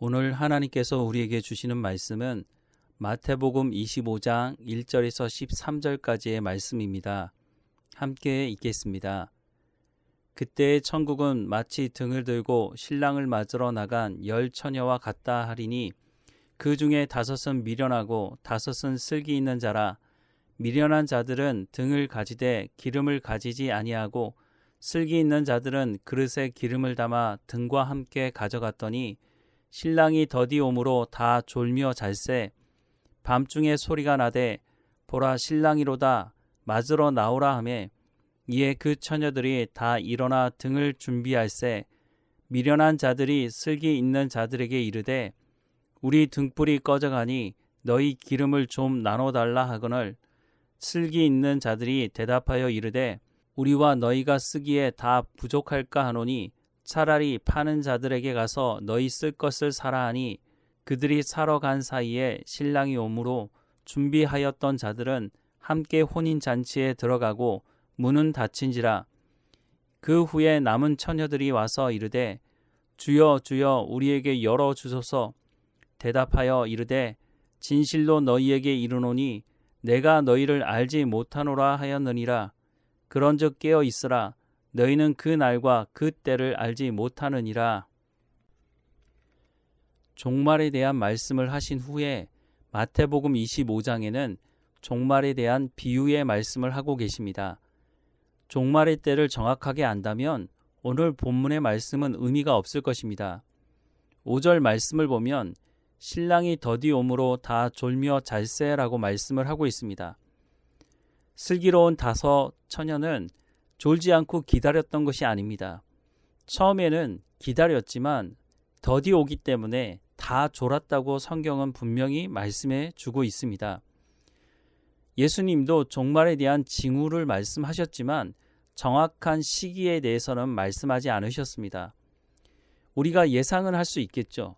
오늘 하나님께서 우리에게 주시는 말씀은 마태복음 25장 1절에서 13절까지의 말씀입니다. 함께 읽겠습니다. 그때 천국은 마치 등을 들고 신랑을 맞으러 나간 열 처녀와 같다 하리니 그 중에 다섯은 미련하고 다섯은 슬기 있는 자라 미련한 자들은 등을 가지되 기름을 가지지 아니하고 슬기 있는 자들은 그릇에 기름을 담아 등과 함께 가져갔더니 신랑이 더디 오므로 다 졸며 잘세 밤중에 소리가 나되 보라 신랑이로다 맞으러 나오라 하매 이에 그 처녀들이 다 일어나 등을 준비할세 미련한 자들이 슬기 있는 자들에게 이르되 우리 등불이 꺼져가니 너희 기름을 좀 나눠 달라 하거늘 슬기 있는 자들이 대답하여 이르되 우리와 너희가 쓰기에 다 부족할까 하노니 차라리 파는 자들에게 가서 너희 쓸 것을 사라 하니 그들이 사러 간 사이에 신랑이 오므로 준비하였던 자들은 함께 혼인 잔치에 들어가고 문은 닫힌지라 그 후에 남은 처녀들이 와서 이르되 주여 주여 우리에게 열어 주소서. 대답하여 이르되 진실로 너희에게 이르노니 내가 너희를 알지 못하노라 하였느니라. 그런즉 깨어 있으라 너희는 그 날과 그 때를 알지 못하느니라. 종말에 대한 말씀을 하신 후에 마태복음 25장에는 종말에 대한 비유의 말씀을 하고 계십니다. 종말의 때를 정확하게 안다면 오늘 본문의 말씀은 의미가 없을 것입니다. 5절 말씀을 보면 신랑이 더디 오므로 다 졸며 잘세라고 말씀을 하고 있습니다. 슬기로운 다섯 처녀는 졸지 않고 기다렸던 것이 아닙니다. 처음에는 기다렸지만 더디 오기 때문에 다 졸았다고 성경은 분명히 말씀해 주고 있습니다. 예수님도 종말에 대한 징후를 말씀하셨지만 정확한 시기에 대해서는 말씀하지 않으셨습니다. 우리가 예상은 할 수 있겠죠.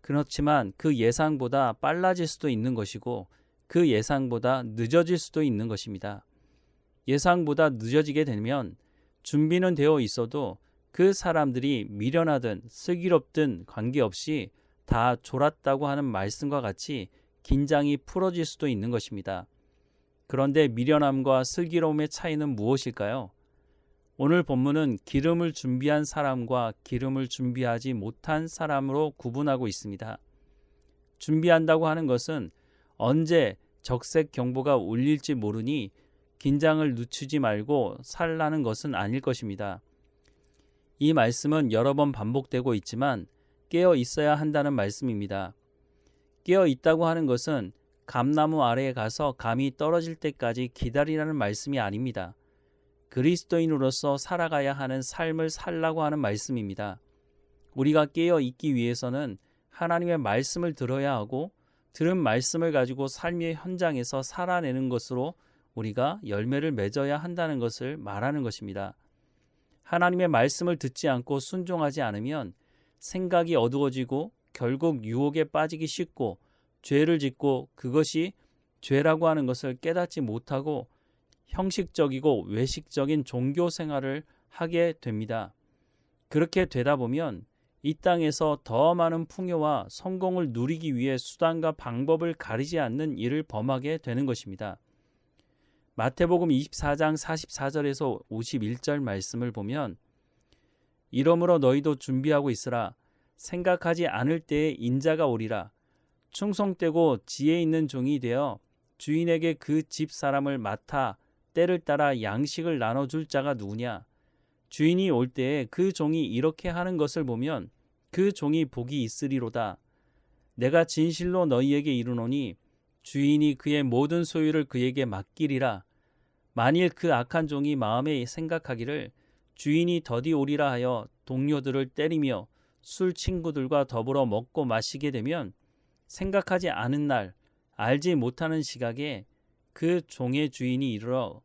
그렇지만 그 예상보다 빨라질 수도 있는 것이고 그 예상보다 늦어질 수도 있는 것입니다. 예상보다 늦어지게 되면 준비는 되어 있어도 그 사람들이 미련하든 슬기롭든 관계없이 다 졸았다고 하는 말씀과 같이 긴장이 풀어질 수도 있는 것입니다. 그런데 미련함과 슬기로움의 차이는 무엇일까요? 오늘 본문은 기름을 준비한 사람과 기름을 준비하지 못한 사람으로 구분하고 있습니다. 준비한다고 하는 것은 언제 적색 경보가 울릴지 모르니 긴장을 늦추지 말고 살라는 것은 아닐 것입니다. 이 말씀은 여러 번 반복되고 있지만 깨어 있어야 한다는 말씀입니다. 깨어 있다고 하는 것은 감나무 아래에 가서 감이 떨어질 때까지 기다리라는 말씀이 아닙니다. 그리스도인으로서 살아가야 하는 삶을 살라고 하는 말씀입니다. 우리가 깨어 있기 위해서는 하나님의 말씀을 들어야 하고 들은 말씀을 가지고 삶의 현장에서 살아내는 것으로 우리가 열매를 맺어야 한다는 것을 말하는 것입니다. 하나님의 말씀을 듣지 않고 순종하지 않으면 생각이 어두워지고 결국 유혹에 빠지기 쉽고 죄를 짓고 그것이 죄라고 하는 것을 깨닫지 못하고 형식적이고 외식적인 종교 생활을 하게 됩니다. 그렇게 되다 보면 이 땅에서 더 많은 풍요와 성공을 누리기 위해 수단과 방법을 가리지 않는 일을 범하게 되는 것입니다. 마태복음 24장 44절에서 51절 말씀을 보면 이러므로 너희도 준비하고 있으라. 생각하지 않을 때에 인자가 오리라. 충성되고 지혜 있는 종이 되어 주인에게 그 집 사람을 맡아 때를 따라 양식을 나눠 줄 자가 누구냐? 주인이 올 때에 그 종이 이렇게 하는 것을 보면 그 종이 복이 있으리로다. 내가 진실로 너희에게 이르노니 주인이 그의 모든 소유를 그에게 맡기리라 만일 그 악한 종이 마음에 생각하기를 주인이 더디 오리라 하여 동료들을 때리며 술 친구들과 더불어 먹고 마시게 되면 생각하지 않은 날 알지 못하는 시각에 그 종의 주인이 이르러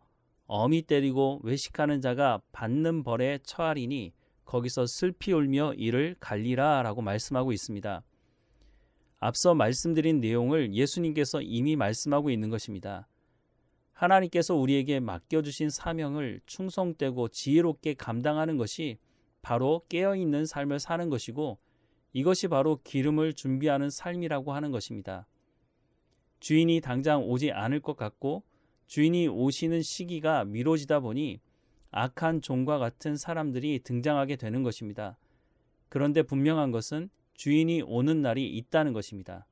어미 때리고 외식하는 자가 받는 벌에 처하리니 거기서 슬피 울며 이를 갈리라라고 말씀하고 있습니다. 앞서 말씀드린 내용을 예수님께서 이미 말씀하고 있는 것입니다. 하나님께서 우리에게 맡겨주신 사명을 충성되고 지혜롭게 감당하는 것이 바로 깨어있는 삶을 사는 것이고 이것이 바로 기름을 준비하는 삶이라고 하는 것입니다. 주인이 당장 오지 않을 것 같고 주인이 오시는 시기가 미뤄지다 보니 악한 종과 같은 사람들이 등장하게 되는 것입니다. 그런데 분명한 것은 주인이 오는 날이 있다는 것입니다.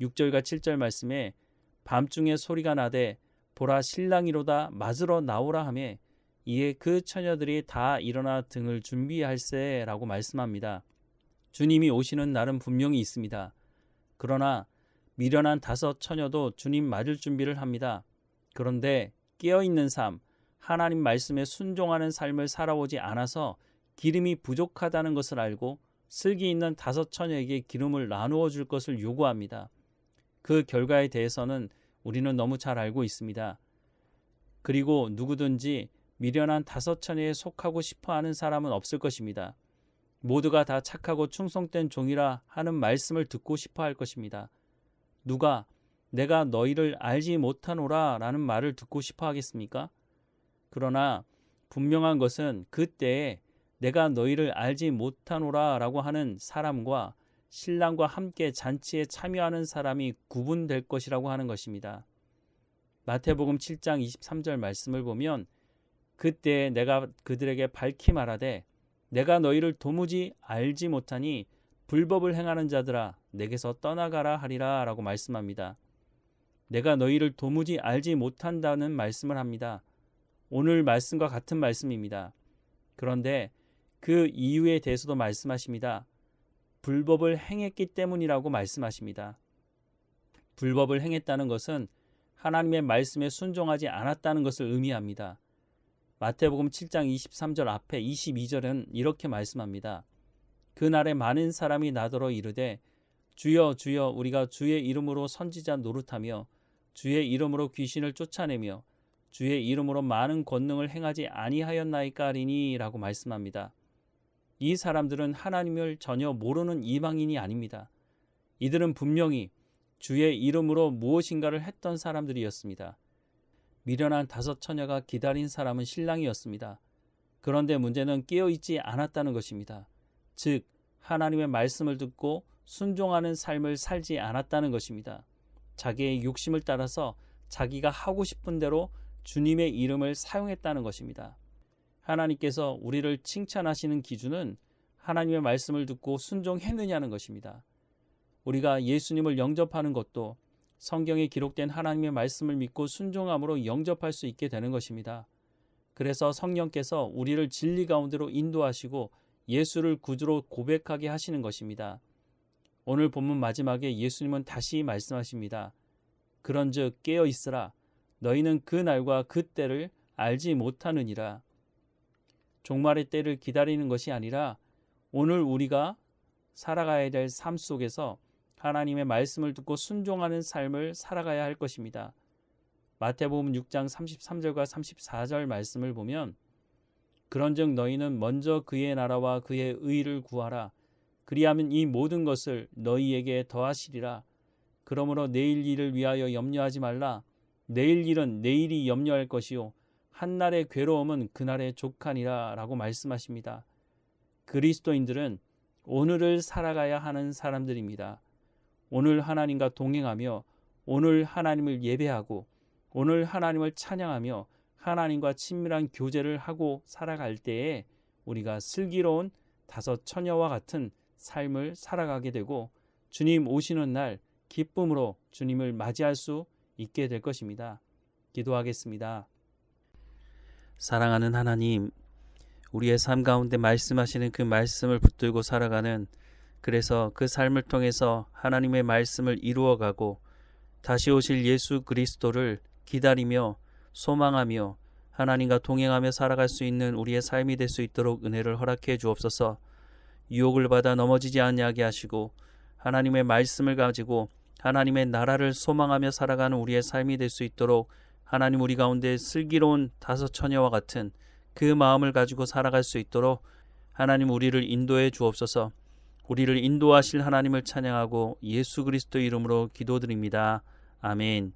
6절과 7절 말씀에 밤중에 소리가 나되 보라 신랑이로다 맞으러 나오라 하매 이에 그 처녀들이 다 일어나 등을 준비할세라고 말씀합니다. 주님이 오시는 날은 분명히 있습니다. 그러나 미련한 다섯 처녀도 주님 맞을 준비를 합니다. 그런데 깨어있는 삶, 하나님 말씀에 순종하는 삶을 살아오지 않아서 기름이 부족하다는 것을 알고 슬기 있는 다섯 처녀에게 기름을 나누어 줄 것을 요구합니다. 그 결과에 대해서는 우리는 너무 잘 알고 있습니다. 그리고 누구든지 미련한 다섯 처녀에 속하고 싶어 하는 사람은 없을 것입니다. 모두가 다 착하고 충성된 종이라 하는 말씀을 듣고 싶어 할 것입니다. 누가 내가 너희를 알지 못하노라 라는 말을 듣고 싶어 하겠습니까? 그러나 분명한 것은 그때에 내가 너희를 알지 못하노라 라고 하는 사람과 신랑과 함께 잔치에 참여하는 사람이 구분될 것이라고 하는 것입니다. 마태복음 7장 23절 말씀을 보면 그때 내가 그들에게 밝히 말하되 내가 너희를 도무지 알지 못하니 불법을 행하는 자들아 내게서 떠나가라 하리라 라고 말씀합니다. 내가 너희를 도무지 알지 못한다는 말씀을 합니다. 오늘 말씀과 같은 말씀입니다. 그런데 그 이유에 대해서도 말씀하십니다. 불법을 행했기 때문이라고 말씀하십니다. 불법을 행했다는 것은 하나님의 말씀에 순종하지 않았다는 것을 의미합니다. 마태복음 7장 23절 앞에 22절은 이렇게 말씀합니다. 그날에 많은 사람이 나더러 이르되 주여 주여 우리가 주의 이름으로 선지자 노릇하며 주의 이름으로 귀신을 쫓아내며 주의 이름으로 많은 권능을 행하지 아니하였나이까리니라고 말씀합니다. 이 사람들은 하나님을 전혀 모르는 이방인이 아닙니다. 이들은 분명히 주의 이름으로 무엇인가를 했던 사람들이었습니다. 미련한 다섯 처녀가 기다린 사람은 신랑이었습니다. 그런데 문제는 깨어있지 않았다는 것입니다. 즉, 하나님의 말씀을 듣고 순종하는 삶을 살지 않았다는 것입니다. 자기의 욕심을 따라서 자기가 하고 싶은 대로 주님의 이름을 사용했다는 것입니다. 하나님께서 우리를 칭찬하시는 기준은 하나님의 말씀을 듣고 순종했느냐는 것입니다. 우리가 예수님을 영접하는 것도 성경에 기록된 하나님의 말씀을 믿고 순종함으로 영접할 수 있게 되는 것입니다. 그래서 성령께서 우리를 진리 가운데로 인도하시고 예수를 구주로 고백하게 하시는 것입니다. 오늘 본문 마지막에 예수님은 다시 말씀하십니다. 그런즉 깨어 있으라 너희는 그 날과 그 때를 알지 못하느니라. 종말의 때를 기다리는 것이 아니라 오늘 우리가 살아가야 될 삶 속에서 하나님의 말씀을 듣고 순종하는 삶을 살아가야 할 것입니다. 마태복음 6장 33절과 34절 말씀을 보면 그런즉 너희는 먼저 그의 나라와 그의 의를 구하라. 그리하면 이 모든 것을 너희에게 더하시리라. 그러므로 내일 일을 위하여 염려하지 말라. 내일 일은 내일이 염려할 것이요 한날의 괴로움은 그날의 족하니라 라고 말씀하십니다. 그리스도인들은 오늘을 살아가야 하는 사람들입니다. 오늘 하나님과 동행하며 오늘 하나님을 예배하고 오늘 하나님을 찬양하며 하나님과 친밀한 교제를 하고 살아갈 때에 우리가 슬기로운 다섯 처녀와 같은 삶을 살아가게 되고 주님 오시는 날 기쁨으로 주님을 맞이할 수 있게 될 것입니다. 기도하겠습니다. 사랑하는 하나님, 우리의 삶 가운데 말씀하시는 그 말씀을 붙들고 살아가는 그래서 그 삶을 통해서 하나님의 말씀을 이루어가고 다시 오실 예수 그리스도를 기다리며 소망하며 하나님과 동행하며 살아갈 수 있는 우리의 삶이 될 수 있도록 은혜를 허락해 주옵소서. 유혹을 받아 넘어지지 않게 하시고 하나님의 말씀을 가지고 하나님의 나라를 소망하며 살아가는 우리의 삶이 될 수 있도록 하나님 우리 가운데 슬기로운 다섯 처녀와 같은 그 마음을 가지고 살아갈 수 있도록 하나님 우리를 인도해 주옵소서. 우리를 인도하실 하나님을 찬양하고 예수 그리스도 이름으로 기도드립니다. 아멘.